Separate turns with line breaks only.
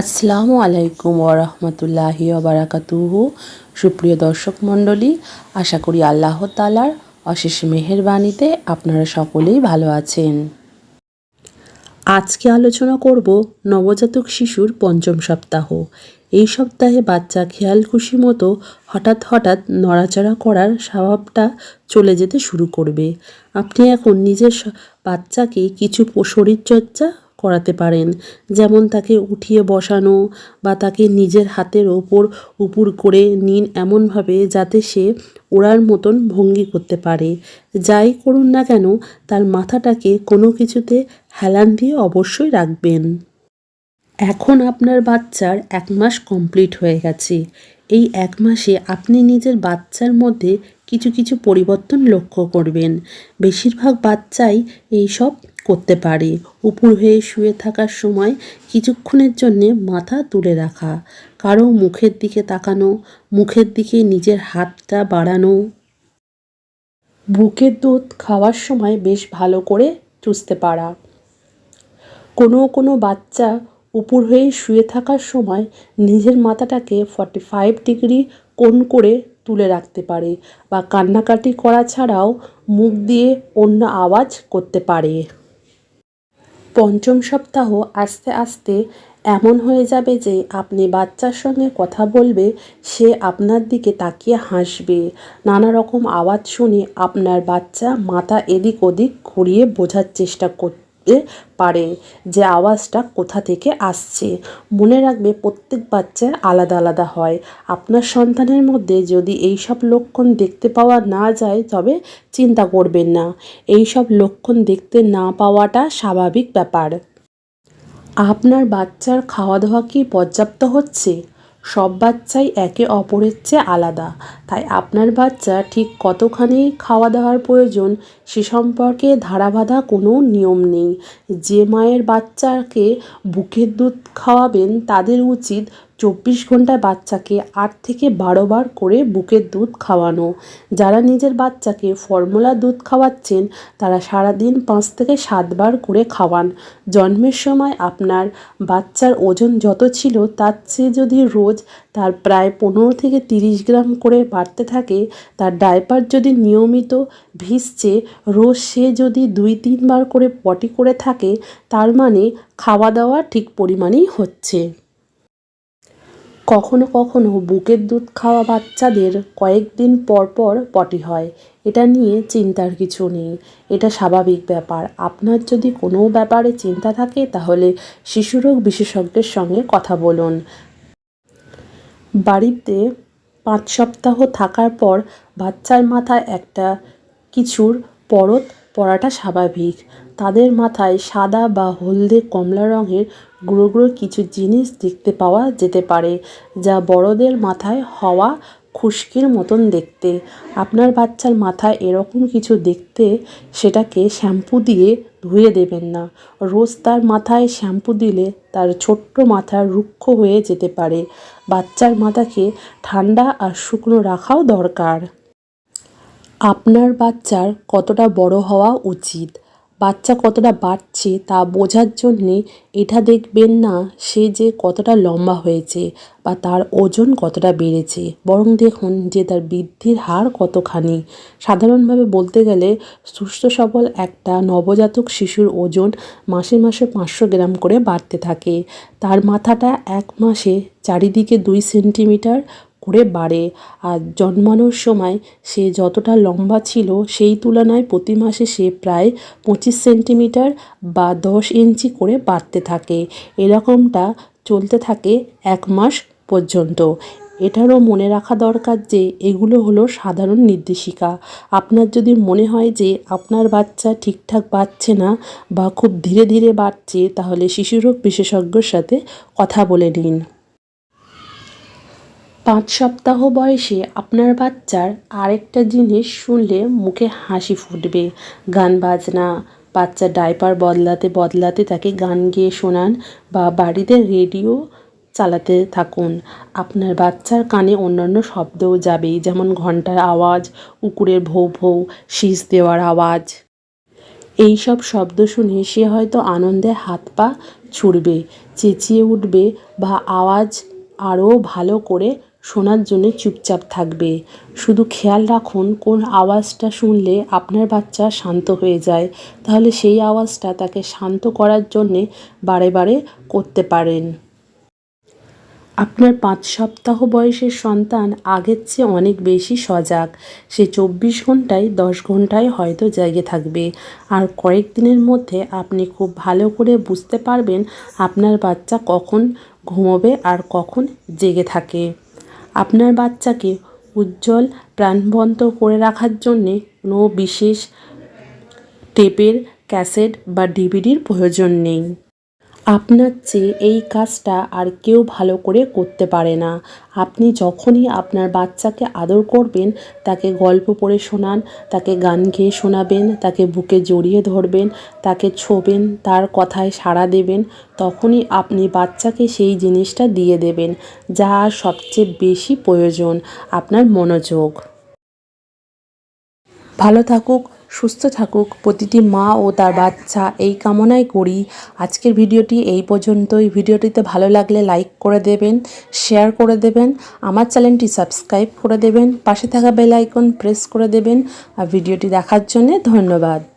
আসসালামু আলাইকুম ওরহমতুল্লাহি ওবারাকাতুহু সুপ্রিয় দর্শক মণ্ডলী, আশা করি আল্লাহ তালার অশেষ মেহেরবানিতে আপনারা সকলেই ভালো আছেন। আজকে আলোচনা করব নবজাতক শিশুর পঞ্চম সপ্তাহ। এই সপ্তাহে বাচ্চা খেয়াল খুশি মতো হঠাৎ হঠাৎ নড়াচড়া করার স্বভাবটা চলে যেতে শুরু করবে। আপনি এখন নিজের বাচ্চাকে কিছু শরীরচর্চা করাতে পারেন। যেমন তাকে উঠিয়ে বসানো বা তাকে নিজের হাতের ওপর উপুর করে নিন এমনভাবে যাতে সে ওড়ার মতন ভঙ্গি করতে পারে। যাই করুন না কেন, তার মাথাটাকে কোনো কিছুতে হেলান দিয়ে অবশ্যই রাখবেন। এখন আপনার বাচ্চার এক মাস কমপ্লিট হয়ে গেছে। এই এক মাসে আপনি নিজের বাচ্চার মধ্যে কিছু কিছু পরিবর্তন লক্ষ্য করবেন। বেশিরভাগ বাচ্চাই এই সব করতে পারে। উপর হয়ে শুয়ে থাকার সময় কিছুক্ষণের জন্যে মাথা তুলে রাখা, কারও মুখের দিকে তাকানো, মুখের দিকে নিজের হাতটা বাড়ানো। বুকের দুধ খাওয়ার সময় বেশ ভালো করে চুষতে পারা। কোনো কোনো বাচ্চা উপর হয়ে শুয়ে থাকার সময় নিজের মাথাটাকে ফর্টি ফাইভ ডিগ্রি কোণ করে তুলে রাখতে পারে বা কান্নাকাটি করা ছাড়াও মুখ দিয়ে অন্য আওয়াজ করতে পারে। পঞ্চম সপ্তাহ আস্তে আস্তে এমন হয়ে যাবে যে আপনি বাচ্চার সঙ্গে কথা বলবে, সে আপনার দিকে তাকিয়ে হাসবে। নানা রকম আওয়াজ শুনে আপনার বাচ্চা মাথা এদিক ওদিক ঘুরিয়ে বোঝার চেষ্টা করতে পারে যে আওয়াজটা কোথা থেকে আসছে। মনে রাখবে প্রত্যেক বাচ্চার আলাদা আলাদা হয়। আপনার সন্তানের মধ্যে যদি এই সব লক্ষণ দেখতে পাওয়া না যায়, তবে চিন্তা করবেন না। এই সব লক্ষণ দেখতে না পাওয়াটা স্বাভাবিক ব্যাপার। আপনার বাচ্চার খাওয়া দাওয়া কি পর্যাপ্ত হচ্ছে? সব বাচ্চাই একে অপরের চেয়ে আলাদা। তাই আপনার বাচ্চা ঠিক কতখানি খাওয়া দাওয়ার প্রয়োজন সে সম্পর্কে ধারাবাধা কোনো নিয়ম নেই। যে মায়ের বাচ্চাকে বুকের দুধ খাওয়াবেন তাদের উচিত চব্বিশ ঘন্টায় বাচ্চাকে আট থেকে বারো বার করে বুকের দুধ খাওয়ানো। যারা নিজের বাচ্চাকে ফর্মুলা দুধ খাওয়াচ্ছেন, তারা সারাদিন পাঁচ থেকে সাতবার করে খাওয়ান। জন্মের সময় আপনার বাচ্চার ওজন যত ছিল, তার চেয়ে যদি রোজ তার প্রায় পনেরো থেকে তিরিশ গ্রাম করে বাড়তে থাকে, তার ডায়পার যদি নিয়মিত ভিজছে রোজ সে যদি দুই, তিনবার করে পটি করে থাকে, তার মানে খাওয়া দাওয়া ঠিক পরিমাণেই হচ্ছে। কখনো কখনো বুকের দুধ খাওয়া বাচ্চাদের কয়েকদিন পর পর পটি হয়। এটা নিয়ে চিন্তার কিছু নেই। এটা স্বাভাবিক ব্যাপার। আপনার যদি কোনো ব্যাপারে চিন্তা থাকে, তাহলে শিশুরোগ বিশেষজ্ঞের সঙ্গে কথা বলুন। বাড়িতে পাঁচ সপ্তাহ থাকার পর বাচ্চার মাথায় একটা কিছুর পরত পরাটা স্বাভাবিক। তাদের মাথায় সাদা বা হলদে কমলা রঙের গুঁড়ো গুঁড়ো কিছু জিনিস দেখতে পাওয়া যেতে পারে, যা বড়দের মাথায় হওয়া খুশকির মতন দেখতে। আপনার বাচ্চার মাথায় এরকম কিছু দেখতে সেটাকে শ্যাম্পু দিয়ে ধুয়ে দেবেন না। রোজ তার মাথায় শ্যাম্পু দিলে তার ছোট্ট মাথা রুক্ষ হয়ে যেতে পারে। বাচ্চার মাথাকে ঠান্ডা আর শুকনো রাখাও দরকার। আপনার বাচ্চার কতটা বড় হওয়া উচিত? বাচ্চা কতটা বাড়ছে তা বোঝার জন্যে এটা দেখবেন না, সে যে কতটা লম্বা হয়েছে বা তার ওজন কতটা বেড়েছে। বরং দেখুন যে তার বৃদ্ধির হার কতখানি। সাধারণভাবে বলতে গেলে সুস্থ সবল একটা নবজাতক শিশুর ওজন মাসে মাসে পাঁচশো গ্রাম করে বাড়তে থাকে। তার মাথাটা এক মাসে চারিদিকে দুই সেন্টিমিটার করে বাড়ে। আর জন্মানোর সময় সে যতটা লম্বা ছিল, সেই তুলনায় প্রতি মাসে সে প্রায় পঁচিশ সেন্টিমিটার বা দশ ইঞ্চি করে বাড়তে থাকে। এরকমটা চলতে থাকে এক মাস পর্যন্ত। এটারও মনে রাখা দরকার যে, এগুলো হলো সাধারণ নির্দেশিকা। আপনার যদি মনে হয় যে, আপনার বাচ্চা ঠিকঠাক বাড়ছে না বা খুব ধীরে ধীরে বাড়ছে, তাহলে শিশুরোগ বিশেষজ্ঞর সাথে কথা বলে নিন। পাঁচ সপ্তাহ বয়সে আপনার বাচ্চার আরেকটা জিনিস শুনলে মুখে হাসি ফুটবে। গান বাজনা বাচ্চার ডাইপার বদলাতে বদলাতে তাকে গান গেয়ে শোনান বা বাড়িতে রেডিও চালাতে থাকুন। আপনার বাচ্চার কানে অন্যান্য শব্দও যাবে, যেমন ঘণ্টার আওয়াজ কুকুরের ভৌ ভৌ, শীষ দেওয়ার আওয়াজ। এই সব শব্দ শুনে সে হয়তো আনন্দে হাত পা ছুটবে চেঁচিয়ে উঠবে বা আওয়াজ আরও ভালো করে শোনার জন্য চুপচাপ থাকবে। শুধু খেয়াল রাখুন কোন আওয়াজটা শুনলে আপনার বাচ্চা শান্ত হয়ে যায়। তাহলে সেই আওয়াজটা তাকে শান্ত করার জন্যে বারে বারে করতে পারেন। আপনার পাঁচ সপ্তাহ বয়সের সন্তান আগের চেয়ে অনেক বেশি সজাগ। সে চব্বিশ ঘন্টায় দশ ঘন্টায় হয়তো জেগে থাকবে। আর কয়েক দিনের মধ্যে আপনি খুব ভালো করে বুঝতে পারবেন আপনার বাচ্চা কখন ঘুমোবে আর কখন জেগে থাকে। আপনার বাচ্চাকে উজ্জ্বল প্রাণবন্ত করে রাখার জন্যে কোনো বিশেষ টেপের, ক্যাসেট বা ডিভিডির প্রয়োজন নেই। আপনার চেয়ে এই কাজটা আর কেউ ভালো করে করতে পারে না। আপনি যখনই আপনার বাচ্চাকে আদর করবেন, তাকে গল্প পড়ে শোনান, তাকে গান গেয়ে শোনাবেন, তাকে বুকে জড়িয়ে ধরবেন, তাকে ছোবেন, তার কথায় সাড়া দেবেন, তখনই আপনি বাচ্চাকে সেই জিনিসটা দিয়ে দেবেন, যা সবচেয়ে বেশি প্রয়োজন, আপনার মনোযোগ। ভালো থাকুক সুস্থ থাকুক। প্রতিটি মা ও তার বাচ্চা এই কামনাই করি। আজকের ভিডিওটি এই পর্যন্তই। ভিডিওটিতে ভালো লাগলে লাইক করে দেবেন, শেয়ার করে দেবেন, আমার চ্যানেলটি সাবস্ক্রাইব করে দেবেন, পাশে থাকা বেল আইকন প্রেস করে দেবেন। আর ভিডিওটি দেখার জন্য ধন্যবাদ।